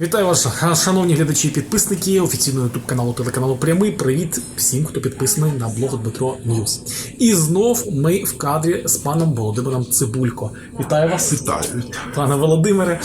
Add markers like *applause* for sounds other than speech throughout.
Вітаю вас, шановні глядачі і підписники офіційного ютуб каналу телеканалу Прямий. Привіт всім, хто підписаний на блог Дмитро Ньюс. І знов ми в кадрі з паном Володимиром Цибулько. Вітаю вас, Вітаю. пане Володимире.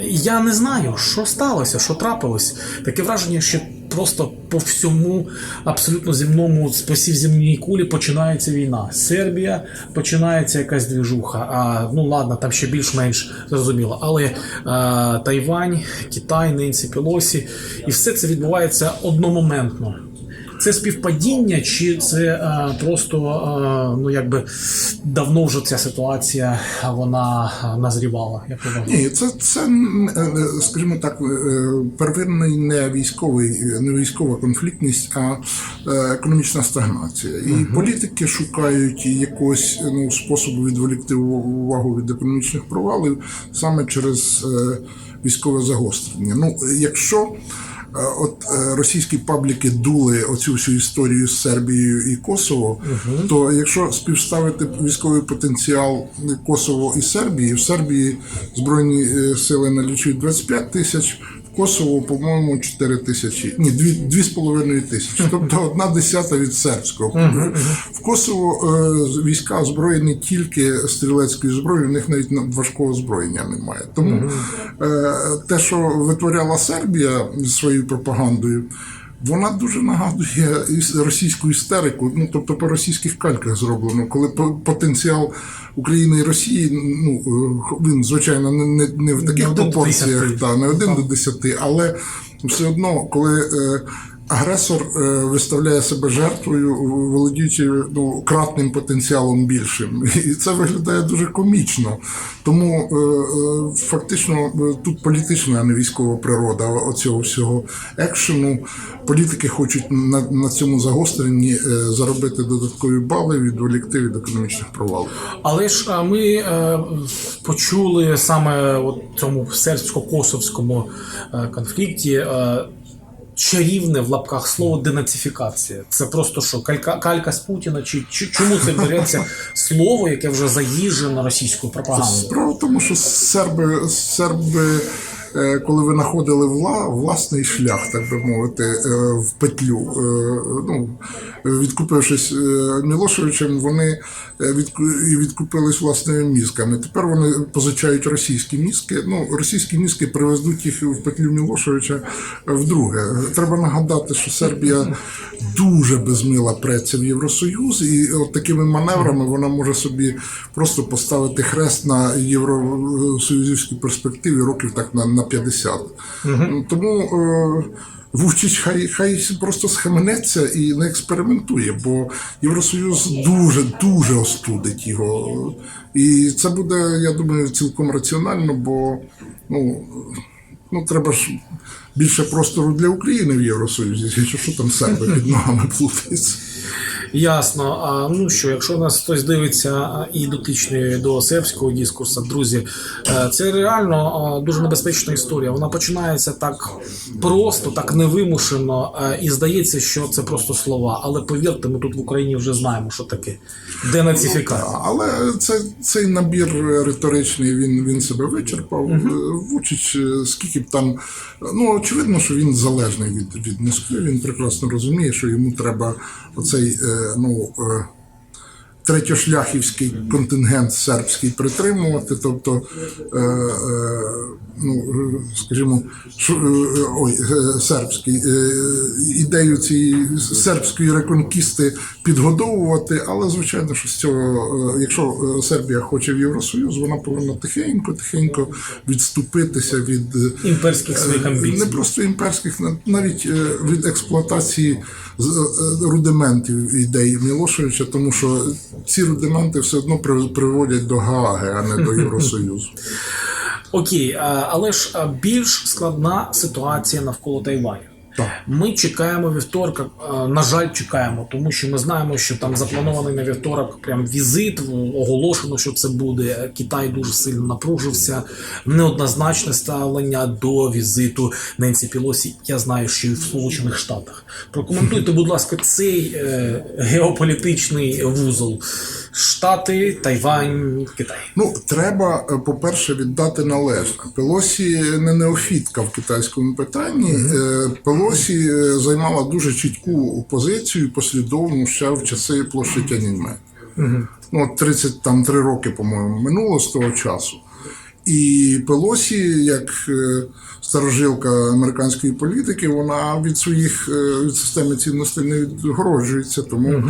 Я не знаю, що сталося, що трапилось. Таке враження, що просто по всьому абсолютно земному з посів земній кулі починається війна. Сербія починається якась двіжуха. А ну ладно, там ще більш-менш зрозуміло. Але а, Тайвань, Китай, Ненсі Пелосі, і все це відбувається одномоментно. Це співпадіння, чи це е, просто е, ну якби давно вже ця ситуація вона е, назрівала? Як? Ні, це, це скажімо так, первинний не військовий, не військова конфліктність, а економічна стагнація. І політики шукають якогось ну, способу відволікти увагу від економічних провалів саме через військове загострення. Ну, якщо От е, російські пабліки дули оцю всю історію з Сербією і Косово. То якщо співставити військовий потенціал Косово і Сербії, в Сербії збройні е, сили налічують 25 тисяч. В Косово, по-моєму, 4 тисячі, ні, 2,5 тисячі, тобто одна десята від сербського. В Косово е, війська озброєні тільки стрілецькою зброєю, у них навіть на- важкого озброєння немає. Тому е, те, що витворяла Сербія своєю пропагандою, вона дуже нагадує російську істерику, ну тобто по російських кальках зроблено, коли по- потенціал України і Росії, ну е, він звичайно не, не, не в таких пропорціях, та, не один до десяти, але все одно, коли е, агресор е, виставляє себе жертвою, володіючи ну, кратним потенціалом більшим, *laughs* і це виглядає дуже комічно. Тому е, е, фактично тут політична, а не військова природа оцього всього екшену. Політики хочуть на, на цьому загостренні заробити додаткові бали, відволікти від економічних провалів. Але ж ми е, почули саме от цьому сербсько-косовському конфлікті. Е, Чарівне в лапках слово денацифікація. Це просто що калька, калька з Путіна? Чи, чи чому це береться слово, яке вже заїжджено російською пропагандою? Справа в тому, що серби, серби е, коли винаходили вла, власний шлях, так би мовити, е, в петлю, е, ну, відкупившись Мілошевичем, вони відку- відкупились власними мізками. Тепер вони позичають російські мізки. Ну, російські мізки привезуть їх в петлю Мілошевича вдруге. Треба нагадати, що Сербія дуже безмила преться в Євросоюз, і от такими маневрами вона може собі просто поставити хрест на євросоюзівській перспективі років так на, на 50. Тому е, Вучич хай, хай просто схаменеться і не експериментує, бо Євросоюз дуже дуже остудить його. І це буде, я думаю, цілком раціонально, бо ну. Ну, треба ж більше простору для України в Євросоюзі, що там серби під ногами плутаються. Ясно. А ну що, якщо нас хтось дивиться і дотичний до сербського дискурсу, друзі, е, це реально дуже небезпечна історія. Вона починається так просто, так невимушено, е, і здається, що це просто слова. Але повірте, ми тут в Україні вже знаємо, що таке денацифікація. Але це, цей набір риторичний він, він себе вичерпав. Вучич, е, скільки б там. Ну, очевидно, що він залежний від, від Москви. Він прекрасно розуміє, що йому треба оцей е, ну, е, третьошляхівський контингент сербський притримувати. Тобто, е, е, ну, скажімо, е, ой, е, сербський, е, ідею цієї сербської реконкісти підгодовувати, але звичайно, що з цього, е, якщо Сербія хоче в Євросоюз, вона повинна тихенько, тихенько відступитися від Імперських своїх амбіцій. не просто імперських, на- навіть від експлуатації рудиментів ідей Мілошевича, тому що ці рудименти все одно приводять до Гааги, а не до Євросоюзу. *laughs* Окей, але ж більш складна ситуація навколо Тайваню. Ми чекаємо вівторка. е, На жаль, чекаємо, тому що ми знаємо, що там запланований на вівторок прям візит. Оголошено, що це буде. Китай дуже сильно напружився. Неоднозначне ставлення до візиту Ненсі Пілосі. Я знаю, що і в Сполучених Штатах. Прокоментуйте, будь ласка, цей е, геополітичний вузол. Штати, Тайвань, Китай. Ну, треба, е, по-перше, віддати належне. Пелосі не неофітка в китайському питанні. Е, Пелосі е, займала дуже чітку позицію послідовну ще в часи площі Тяньаньмень. Ну, от 33 роки, по-моєму, минуло з того часу. І Пелосі, як е, старожилка американської політики, вона від своїх е, від системи цінностей не відгороджується. Тому е,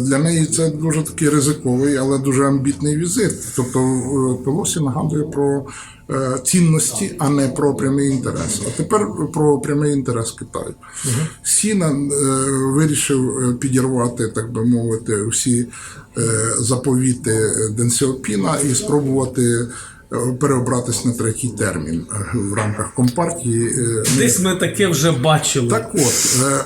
для неї це дуже такий ризиковий, але дуже амбітний візит. Тобто Пелосі нагадує про цінності, а не про прямий інтерес. А тепер про прямий інтерес Китаю. Сіна е, вирішив підірвати, так би мовити, всі заповіти Ден Сяопіна і спробувати переобратись на третій термін е, в рамках компартії. е, Десь ми таке вже бачили. так от, е,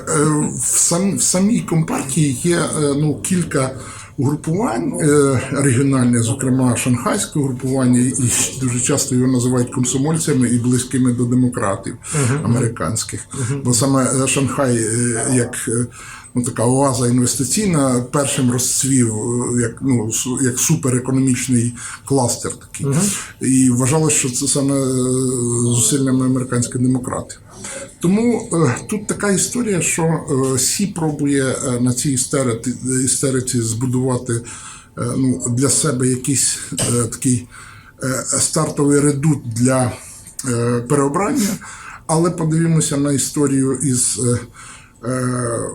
в, сам, в самій компартії є ну, кілька угрупувань е, регіональних, зокрема шанхайське угрупування, і дуже часто його називають комсомольцями і близькими до демократів американських. Бо саме е, Шанхай, е, як ну, така оаза інвестиційна, першим розцвів як, ну, як суперекономічний кластер такий. І вважалося, що це саме зусиллями американських демократів. Тому е, тут така історія, що е, Сі пробує е, на цій істериці, істериці збудувати ну, для себе якийсь такий стартовий редут для переобрання, але подивімося на історію із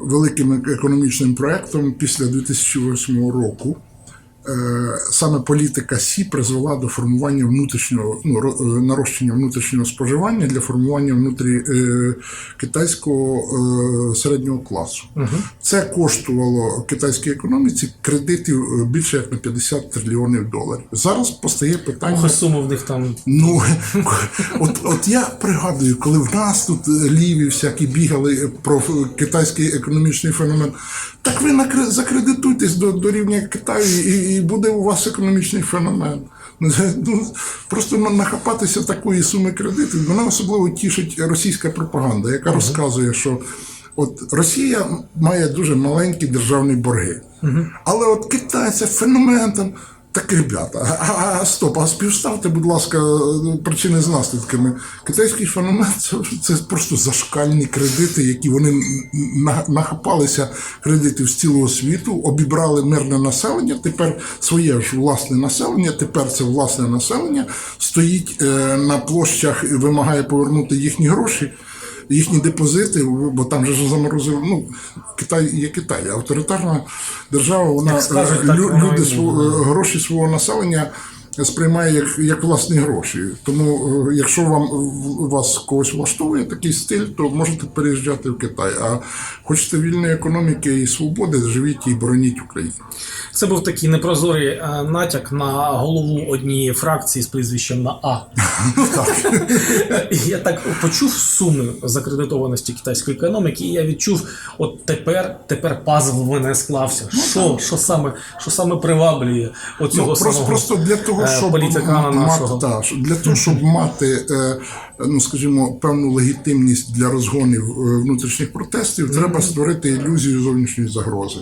великим економічним проектом після 2008 року. Е, саме політика Сі призвела до формування внутрішнього ну, е, нарощення внутрішнього споживання для формування внутрі е, китайського е, середнього класу. Це коштувало китайській економіці кредитів більше як на 50 трильйонів доларів. Зараз постає питання. Ох, і суми в них там Ну, *laughs* от, от я пригадую, коли в нас тут ліві всякі бігали про китайський економічний феномен. Так ви закредитуйтесь до, до рівня Китаю, і, і буде у вас економічний феномен. Ну, ну, просто нахапатися такої суми кредитів. Мене особливо тішить російська пропаганда, яка розказує, що от Росія має дуже маленькі державні борги. Але от Китай це феномен там. Так, ребята, а, а, стоп, а співставте, будь ласка, причини з наслідками. Китайський феномен це, це просто зашкальні кредити, які вони на- нахапалися кредитів з цілого світу, обібрали мирне населення. Тепер своє ж власне населення, тепер це власне населення стоїть е, на площах і вимагає повернути їхні гроші. Їхні депозити, бо там же заморозили. Ну, Китай є Китай, авторитарна держава, вона Як скажуть, е, так люди свого, гроші свого населення сприймає як, як власні гроші. Тому, е, якщо вам вас когось влаштовує такий стиль, то можете переїжджати в Китай. А хочете вільної економіки і свободи, живіть і бороніть Україну. Це був такий непрозорий е, натяк на голову однієї фракції з прізвищем на А. *laughs* Я так почув суми закредитованості китайської економіки, і я відчув, от тепер, тепер пазл в мене склався. Що, що саме, що саме приваблює оцього Ну, самого просто для того, щоб політикана мати, нашого. та, для того, щоб мати, е, ну скажімо, певну легітимність для розгонів е, внутрішніх протестів, треба створити ілюзію зовнішньої загрози.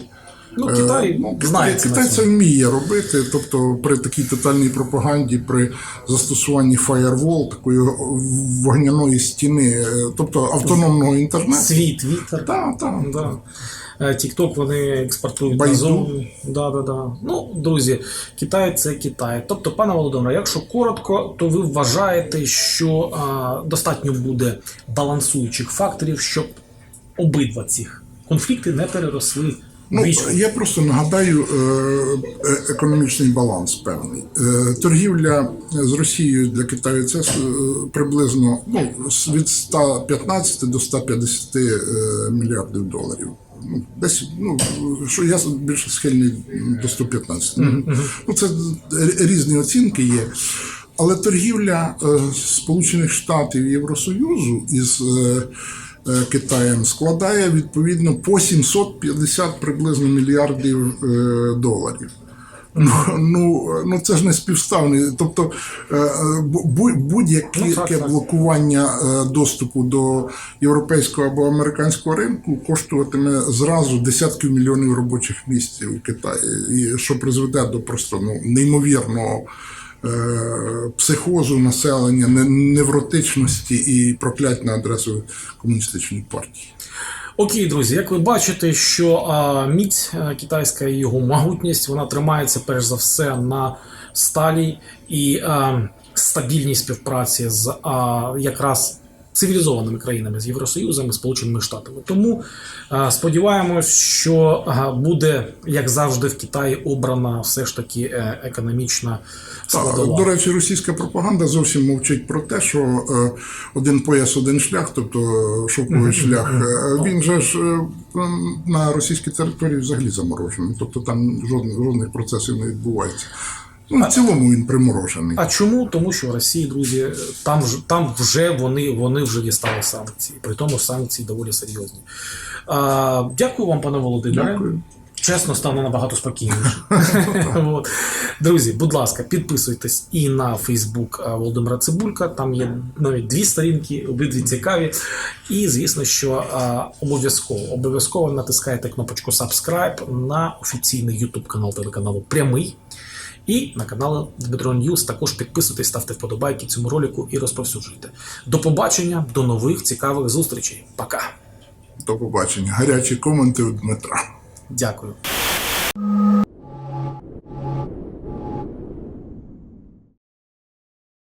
Ну, Китай Ну, знає Китай, це вміє робити. Тобто при такій тотальній пропаганді, при застосуванні firewall, такої вогняної стіни, е, тобто автономного інтернету. Світ, вітер. Так, так. Да. Е, Тікток вони експортують Байду. Да, да, да. Ну, друзі, Китай це Китай. Тобто, пане Володимире, якщо коротко, то ви вважаєте, що а, достатньо буде балансуючих факторів, щоб обидва цих конфлікти не переросли Ну, я просто нагадаю е, е, економічний баланс певний. Е, Торгівля з Росією для Китаю це приблизно ну, від 115 до 150 е, мільярдів доларів. Ну, десь, ну, що я більше схильний до 115. Ну, це різні оцінки є. Але торгівля Сполучених Штатів і Євросоюзу із Китаєм складає відповідно по 750 приблизно мільярдів е, доларів. Ну, ну, ну це ж не співставне. Тобто е, е, бу- будь-яке Ну, блокування е, доступу до європейського або американського ринку коштуватиме зразу десятків мільйонів робочих місць у Китаї, що призведе до просто ну, неймовірного е, психозу населення, не- невротичності і проклять на адресу комуністичної партії. Окей, друзі, як ви бачите, що а, міць а, китайська і його могутність вона тримається перш за все на сталій і а, стабільній співпраці з а, якраз цивілізованими країнами з Євросоюзом і Сполученими Штатами. Тому сподіваємось, що буде, як завжди, в Китаї обрана все ж таки е, економічна Так, до речі, російська пропаганда зовсім мовчить про те, що е, один пояс, один шлях, тобто е, шовковий шлях, е, він же ж е, на російській території взагалі заморожений. Тобто там жодних, жодних процесів не відбувається. Ну, в цілому він приморожений. А чому? Тому що в Росії, друзі, там там вже вони, вони вже дістали санкції. При тому санкції доволі серйозні. А, дякую вам, пане Володимире. Дякую. Чесно, стане набагато спокійніше. *laughs* Друзі, будь ласка, підписуйтесь і на Фейсбук Володимира Цибулька. Там є навіть дві сторінки, обидві цікаві. І звісно, що обов'язково обов'язково натискайте кнопочку Subscribe на офіційний YouTube канал телеканалу Прямий. І на канал Дмитро Ньюс також підписуйтесь, ставте вподобайки цьому ролику і розповсюджуйте. До побачення, до нових цікавих зустрічей. Пока. До побачення. Гарячі коменти у Дмитра. Дякую.